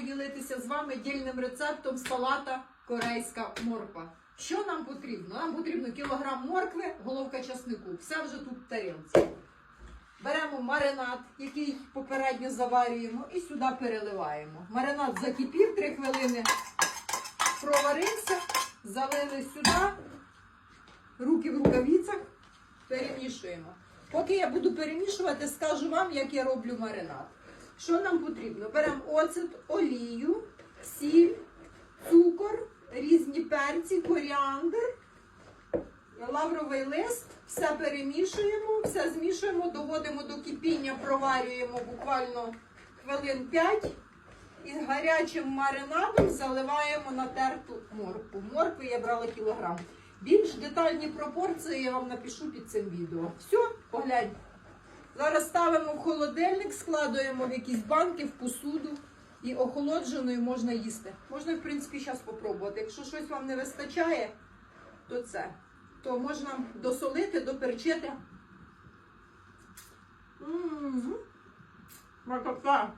поділитися з вами дільним рецептом салата корейська морква. Що нам потрібно? Нам потрібно кілограм моркви, головка часнику. Все вже тут в тарілці. Беремо маринад, який попередньо заварюємо, і сюди переливаємо. Маринад закипів 3 хвилини, проварився, залили сюди, руки в рукавицях, перемішуємо. Поки я буду перемішувати, скажу вам, як я роблю маринад. Що нам потрібно? Беремо оцет, олію, сіль, цукор, різні перці, коріандр, лавровий лист, все перемішуємо, все змішуємо, доводимо до кипіння, проварюємо буквально хвилин 5 і гарячим маринадом заливаємо натерту моркву. Моркви я брала кілограм. Більш детальні пропорції я вам напишу під цим відео. Все, погляньте. Зараз ставимо в холодильник, складуємо в якісь банки, в посуду і охолодженою можна їсти. Можна, в принципі, зараз спробувати. Якщо щось вам не вистачає, то це. То можна досолити, доперчити. М-м-м. Смакота.